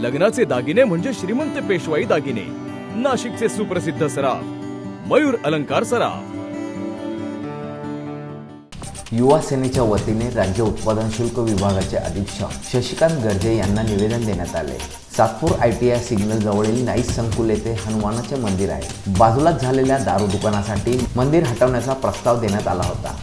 लग्नाचे दागिने म्हणजे श्रीमंत पेशवाई दागिने. नाशिकचे सुप्रसिद्ध सराफ मयूर अलंकार सराफ. युवा सेनेच्या वतीने राज्य उत्पादन शुल्क विभागाचे अधीक्षक शशिकांत गर्जे यांना निवेदन देण्यात आले. Satpur I T I signal जवळील नाईस संकुल येथे हनुमानाचे मंदिर आहे. बाजूलाच झालेल्या दारू दुकानासाठी मंदिर हटवण्याचा प्रस्ताव देण्यात आला होता.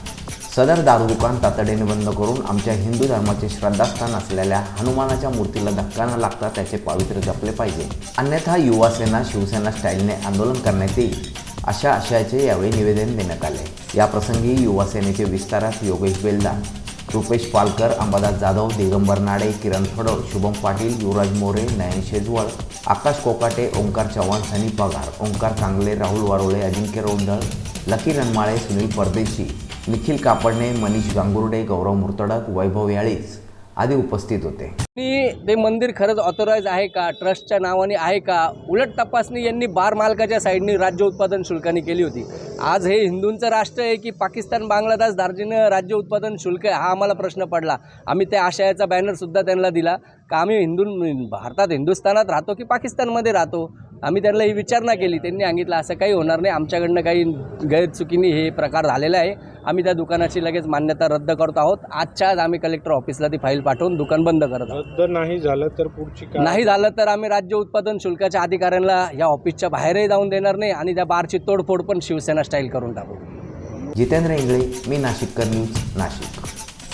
सदर दारू दुकान तातडीने बंद करून आमच्या हिंदू धर्माचे श्रद्धास्थान असलेल्या हनुमानाच्या मूर्तीला धक्का न लागता त्याचे पावित्र्य जपले पाहिजे. अन्यथा युवा सेना शिवसेना स्टाईलने आंदोलन करण्यात येईल अशा आशयाचे यावेळी निवेदन देण्यात आले. या प्रसंगी विस्तारात योगेश बेलदार रुपेश पालकर अंबादास जाधव दिगंबर नाडे किरण फडव शुभम पाटील युवराज मोरे नयन शेजवळ आकाश कोकाटे ओंकार चव्हाण सनी पगार ओंकार कांगले राहुल वारोळे अजिंक्य रोंधळ लकी रनमाळे सुनील परदेशी निखिल कापडणे मनीष गांगुर्डे गौरव मुर्तडक वैभव याळीस आदी उपस्थित होते. आणि ते मंदिर खरंच ऑथोराईज आहे का? ट्रस्टच्या नावाने आहे का? उलट तपासणी यांनी बार मालकाच्या साईडनी राज्य उत्पादन शुल्काने केली होती. आज हे हिंदूंचं राष्ट्र आहे की पाकिस्तान बांगलादेश दार्जिनं राज्य उत्पादन शुल्क आहे हा आम्हाला प्रश्न पडला. आम्ही त्या आशयाचा बॅनरसुद्धा त्यांना दिला. का आम्ही हिंदू भारतात हिंदुस्थानात राहतो की पाकिस्तानमध्ये राहतो? आम्ही त्यांना ही विचारणा केली. त्यांनी सांगितलं असं काही होणार नाही. आमच्याकडनं काही गैरचुकीने हे प्रकार झालेला आहे. आम्ही त्या दुकानाची लगेच मान्यता रद्द करतो आहोत. आजच्या आज आम्ही कलेक्टर ऑफिसला ती फाईल पाठवून दुकान बंद करत आहोत. रद्द नाही झालं तर पुढची काय? नाही झालं तर आम्ही राज्य उत्पादन शुल्काच्या अधिकाऱ्यांना या ऑफिसच्या बाहेरही जाऊन देणार नाही आणि त्या बारची तोडफोड पण शिवसेना स्टाईल करून टाकू. जितेंद्र इंगळे मी नाशिककर न्यूज नाशिक.